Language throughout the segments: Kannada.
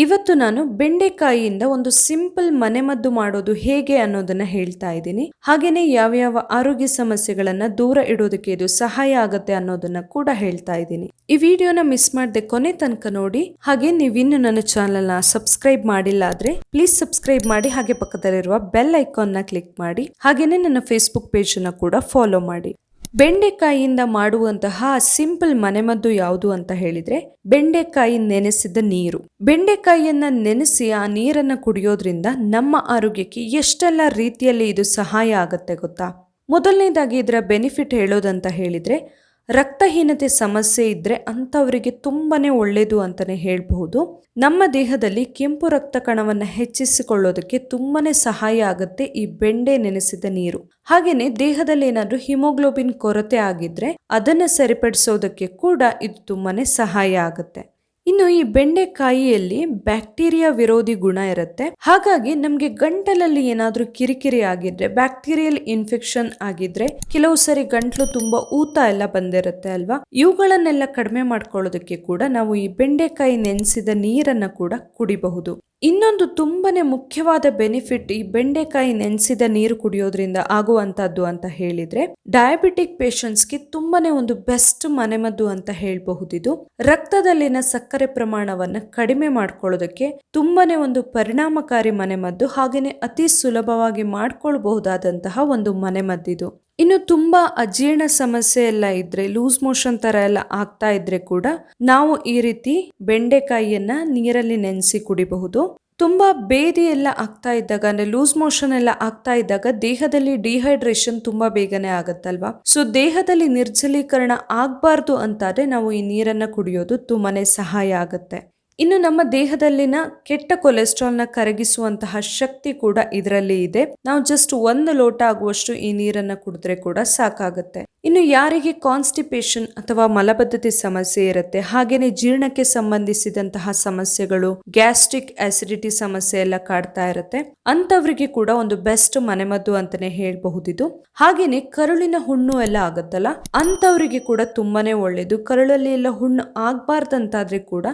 ಇವತ್ತು ನಾನು ಬೆಂಡೆಕಾಯಿಯಿಂದ ಒಂದು ಸಿಂಪಲ್ ಮನೆಮದ್ದು ಮಾಡೋದು ಹೇಗೆ ಅನ್ನೋದನ್ನ ಹೇಳ್ತಾ ಇದ್ದೀನಿ. ಹಾಗೇನೆ ಯಾವ್ಯಾವ ಆರೋಗ್ಯ ಸಮಸ್ಯೆಗಳನ್ನ ದೂರ ಇಡೋದಕ್ಕೆ ಇದು ಸಹಾಯ ಆಗುತ್ತೆ ಅನ್ನೋದನ್ನ ಕೂಡ ಹೇಳ್ತಾ ಇದ್ದೀನಿ. ಈ ವಿಡಿಯೋನ ಮಿಸ್ ಮಾಡದೆ ಕೊನೆ ತನಕ ನೋಡಿ. ಹಾಗೆ ನೀವಿನ್ನು ನನ್ನ ಚಾನೆಲ್ನ ಸಬ್ಸ್ಕ್ರೈಬ್ ಮಾಡಿಲ್ಲ ಆದ್ರೆ ಪ್ಲೀಸ್ ಸಬ್ಸ್ಕ್ರೈಬ್ ಮಾಡಿ, ಹಾಗೆ ಪಕ್ಕದಲ್ಲಿರುವ ಬೆಲ್ ಐಕಾನ್ನ ಕ್ಲಿಕ್ ಮಾಡಿ. ಹಾಗೇನೆ ನನ್ನ ಫೇಸ್ಬುಕ್ ಪೇಜ್ ಅನ್ನ ಕೂಡ ಫಾಲೋ ಮಾಡಿ. ಬೆಂಡೆಕಾಯಿಯಿಂದ ಮಾಡುವಂತಹ ಸಿಂಪಲ್ ಮನೆಮದ್ದು ಯಾವುದು ಅಂತ ಹೇಳಿದ್ರೆ ಬೆಂಡೆಕಾಯಿ ನೆನೆಸಿದ ನೀರು. ಬೆಂಡೆಕಾಯಿಯನ್ನ ನೆನೆಸಿ ಆ ನೀರನ್ನ ಕುಡಿಯೋದ್ರಿಂದ ನಮ್ಮ ಆರೋಗ್ಯಕ್ಕೆ ಎಷ್ಟೆಲ್ಲ ರೀತಿಯಲ್ಲಿ ಇದು ಸಹಾಯ ಆಗುತ್ತೆ ಗೊತ್ತಾ? ಮೊದಲನೇದಾಗಿ ಇದರ ಬೆನಿಫಿಟ್ ಹೇಳೋದಂತ ಹೇಳಿದ್ರೆ ರಕ್ತಹೀನತೆ ಸಮಸ್ಯೆ ಇದ್ರೆ ಅಂಥವರಿಗೆ ತುಂಬಾ ಒಳ್ಳೆಯದು ಅಂತಲೇ ಹೇಳಬಹುದು. ನಮ್ಮ ದೇಹದಲ್ಲಿ ಕೆಂಪು ರಕ್ತ ಕಣವನ್ನು ಹೆಚ್ಚಿಸಿಕೊಳ್ಳೋದಕ್ಕೆ ತುಂಬಾ ಸಹಾಯ ಆಗುತ್ತೆ ಈ ಬೆಂಡೆ ನೆನೆಸಿದ ನೀರು. ಹಾಗೆಯೇ ದೇಹದಲ್ಲಿ ಏನಾದರೂ ಹಿಮೋಗ್ಲೋಬಿನ್ ಕೊರತೆ ಆಗಿದ್ರೆ ಅದನ್ನು ಸರಿಪಡಿಸೋದಕ್ಕೆ ಕೂಡ ಇದು ತುಂಬಾ ಸಹಾಯ ಆಗುತ್ತೆ. ಇನ್ನು ಈ ಬೆಂಡೆಕಾಯಿಯಲ್ಲಿ ಬ್ಯಾಕ್ಟೀರಿಯಾ ವಿರೋಧಿ ಗುಣ ಇರುತ್ತೆ. ಹಾಗಾಗಿ ನಮಗೆ ಗಂಟಲಲ್ಲಿ ಏನಾದರೂ ಕಿರಿಕಿರಿ ಆಗಿದ್ರೆ, ಬ್ಯಾಕ್ಟೀರಿಯಲ್ ಇನ್ಫೆಕ್ಷನ್ ಆಗಿದ್ರೆ ಕೆಲವು ಸರಿ ಗಂಟ್ಲು ತುಂಬಾ ಊತ ಎಲ್ಲ ಬಂದಿರುತ್ತೆ ಅಲ್ವಾ? ಇವುಗಳನ್ನೆಲ್ಲ ಕಡಿಮೆ ಮಾಡ್ಕೊಳ್ಳೋದಕ್ಕೆ ಕೂಡ ನಾವು ಈ ಬೆಂಡೆಕಾಯಿ ನೆನೆಸಿದ ನೀರನ್ನ ಕೂಡ ಕುಡಿಬಹುದು. ಇನ್ನೊಂದು ತುಂಬಾ ಮುಖ್ಯವಾದ ಬೆನಿಫಿಟ್ ಈ ಬೆಂಡೆಕಾಯಿ ನೆನೆಸಿದ ನೀರು ಕುಡಿಯೋದ್ರಿಂದ ಆಗುವಂಥದ್ದು ಅಂತ ಹೇಳಿದ್ರೆ ಡಯಾಬಿಟಿಕ್ ಪೇಷಂಟ್ಸ್ಗೆ ತುಂಬಾನೇ ಒಂದು ಬೆಸ್ಟ್ ಮನೆಮದ್ದು ಅಂತ ಹೇಳಬಹುದಿದು. ರಕ್ತದಲ್ಲಿನ ಸಕ್ಕರೆ ಪ್ರಮಾಣವನ್ನ ಕಡಿಮೆ ಮಾಡ್ಕೊಳ್ಳೋದಕ್ಕೆ ತುಂಬಾನೇ ಒಂದು ಪರಿಣಾಮಕಾರಿ ಮನೆಮದ್ದು ಹಾಗೇನೆ ಅತಿ ಸುಲಭವಾಗಿ ಮಾಡ್ಕೊಳ್ಬಹುದಾದಂತಹ ಒಂದು ಮನೆಮದ್ದಿದು. ಇನ್ನು ತುಂಬಾ ಅಜೀರ್ಣ ಸಮಸ್ಯೆ ಎಲ್ಲ ಇದ್ರೆ ಲೂಸ್ ಮೋಷನ್ ತರ ಎಲ್ಲ ಆಗ್ತಾ ಇದ್ರೆ ಕೂಡ ನಾವು ಈ ರೀತಿ ಬೆಂಡೆಕಾಯಿಯನ್ನ ನೀರಲ್ಲಿ ನೆನೆಸಿ ಕುಡಿಬಹುದು. ತುಂಬಾ ಬೇದಿ ಎಲ್ಲ ಆಗ್ತಾ ಇದ್ದಾಗ, ಅಂದ್ರೆ ಲೂಸ್ ಮೋಷನ್ ಎಲ್ಲ ಆಗ್ತಾ ಇದ್ದಾಗ ದೇಹದಲ್ಲಿ ಡಿಹೈಡ್ರೇಷನ್ ತುಂಬಾ ಬೇಗನೆ ಆಗುತ್ತಲ್ವಾ? ಸೊ ದೇಹದಲ್ಲಿ ನಿರ್ಜಲೀಕರಣ ಆಗಬಾರ್ದು ಅಂತಾದ್ರೆ ನಾವು ಈ ನೀರನ್ನ ಕುಡಿಯೋದು ತುಂಬಾನೇ ಸಹಾಯ ಆಗುತ್ತೆ. ಇನ್ನು ನಮ್ಮ ದೇಹದಲ್ಲಿನ ಕೆಟ್ಟ ಕೊಲೆಸ್ಟ್ರಾಲ್ನ ಕರಗಿಸುವಂತಹ ಶಕ್ತಿ ಕೂಡ ಇದರಲ್ಲಿ ಇದೆ. ನಾವು ಜಸ್ಟ್ ಒಂದು ಲೋಟ ಆಗುವಷ್ಟು ಈ ನೀರನ್ನ ಕುಡಿದ್ರೆ ಕೂಡ ಸಾಕಾಗುತ್ತೆ. ಇನ್ನು ಯಾರಿಗೆ ಕಾನ್ಸ್ಟಿಪೇಷನ್ ಅಥವಾ ಮಲಬದ್ಧತೆ ಸಮಸ್ಯೆ ಇರುತ್ತೆ, ಹಾಗೇನೆ ಜೀರ್ಣಕ್ಕೆ ಸಂಬಂಧಿಸಿದಂತಹ ಸಮಸ್ಯೆಗಳು ಗ್ಯಾಸ್ಟ್ರಿಕ್ ಆಸಿಡಿಟಿ ಸಮಸ್ಯೆ ಎಲ್ಲ ಕಾಡ್ತಾ ಇರುತ್ತೆ ಅಂತವರಿಗೆ ಕೂಡ ಒಂದು ಬೆಸ್ಟ್ ಮನೆಮದ್ದು ಅಂತಾನೆ ಹೇಳ್ಬಹುದಿದು. ಹಾಗೇನೆ ಕರುಳಿನ ಹುಣ್ಣು ಎಲ್ಲ ಆಗುತ್ತಲ್ಲ ಅಂತವರಿಗೆ ಕೂಡ ತುಂಬಾನೇ ಒಳ್ಳೇದು. ಕರುಳಲ್ಲಿ ಎಲ್ಲ ಹುಣ್ಣು ಆಗ್ಬಾರ್ದಂತಾದ್ರೆ ಕೂಡ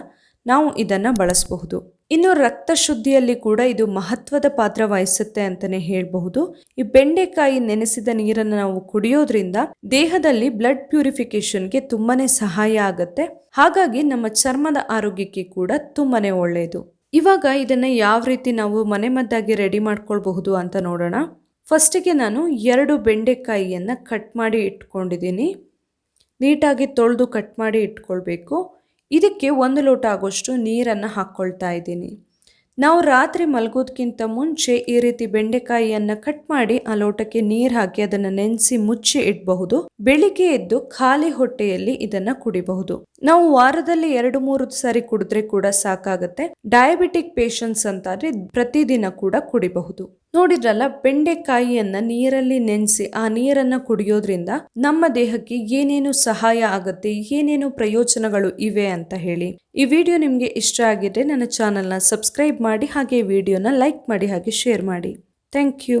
ನಾವು ಇದನ್ನು ಬಳಸಬಹುದು. ಇನ್ನು ರಕ್ತ ಶುದ್ಧಿಯಲ್ಲಿ ಕೂಡ ಇದು ಮಹತ್ವದ ಪಾತ್ರ ವಹಿಸುತ್ತೆ ಅಂತಾನೆ ಹೇಳಬಹುದು. ಈ ಬೆಂಡೆಕಾಯಿ ನೆನೆಸಿದ ನೀರನ್ನು ನಾವು ಕುಡಿಯೋದ್ರಿಂದ ದೇಹದಲ್ಲಿ ಬ್ಲಡ್ ಪ್ಯೂರಿಫಿಕೇಶನ್ಗೆ ತುಂಬಾನೇ ಸಹಾಯ ಆಗುತ್ತೆ. ಹಾಗಾಗಿ ನಮ್ಮ ಚರ್ಮದ ಆರೋಗ್ಯಕ್ಕೆ ಕೂಡ ತುಂಬಾನೇ ಒಳ್ಳೆಯದು ಇವಾಗ ಇದನ್ನು ಯಾವ ರೀತಿ ನಾವು ಮನೆಮದ್ದಾಗಿ ರೆಡಿ ಮಾಡ್ಕೊಳ್ಬಹುದು ಅಂತ ನೋಡೋಣ. ಫಸ್ಟಿಗೆ ನಾನು ಎರಡು ಬೆಂಡೆಕಾಯಿಯನ್ನು ಕಟ್ ಮಾಡಿ ಇಟ್ಕೊಂಡಿದ್ದೀನಿ. ನೀಟಾಗಿ ತೊಳೆದು ಕಟ್ ಮಾಡಿ ಇಟ್ಕೊಳ್ಬೇಕು. ಇದಕ್ಕೆ ಒಂದು ಲೋಟ ಆಗೋಷ್ಟು ನೀರನ್ನು ಹಾಕ್ಕೊಳ್ತಾ ಇದ್ದೀನಿ. ನಾವು ರಾತ್ರಿ ಮಲಗೋದಕ್ಕಿಂತ ಮುಂಚೆ ಈ ರೀತಿ ಬೆಂಡೆಕಾಯಿಯನ್ನು ಕಟ್ ಮಾಡಿ ಆ ಲೋಟಕ್ಕೆ ನೀರು ಹಾಕಿ ಅದನ್ನು ನೆನೆಸಿ ಮುಚ್ಚಿ ಇಡಬಹುದು. ಬೆಳಿಗ್ಗೆ ಎದ್ದು ಖಾಲಿ ಹೊಟ್ಟೆಯಲ್ಲಿ ಇದನ್ನ ಕುಡಿಬಹುದು. ನಾವು ವಾರದಲ್ಲಿ ಎರಡು ಮೂರು ಸಾರಿ ಕುಡಿದ್ರೆ ಕೂಡ ಸಾಕಾಗುತ್ತೆ. ಡಯಾಬಿಟಿಕ್ ಪೇಷಂಟ್ಸ್ ಅಂತಾದ್ರೆ ಪ್ರತಿದಿನ ಕೂಡ ಕುಡಿಬಹುದು. ನೋಡಿದ್ರಲ್ಲ, ಬೆಂಡೆಕಾಯಿಯನ್ನ ನೀರಲ್ಲಿ ನೆನೆಸಿ ಆ ನೀರನ್ನ ಕುಡಿಯೋದ್ರಿಂದ ನಮ್ಮ ದೇಹಕ್ಕೆ ಏನೇನು ಸಹಾಯ ಆಗುತ್ತೆ, ಏನೇನು ಪ್ರಯೋಜನಗಳು ಇವೆ ಅಂತ ಹೇಳಿ. ಈ ವಿಡಿಯೋ ನಿಮಗೆ ಇಷ್ಟ ಆಗಿದ್ರೆ ನನ್ನ ಚಾನಲ್ನ ಸಬ್ಸ್ಕ್ರೈಬ್ ಮಾಡಿ, ಹಾಗೆ ವಿಡಿಯೋನ ಲೈಕ್ ಮಾಡಿ, ಹಾಗೆ ಶೇರ್ ಮಾಡಿ. Thank you.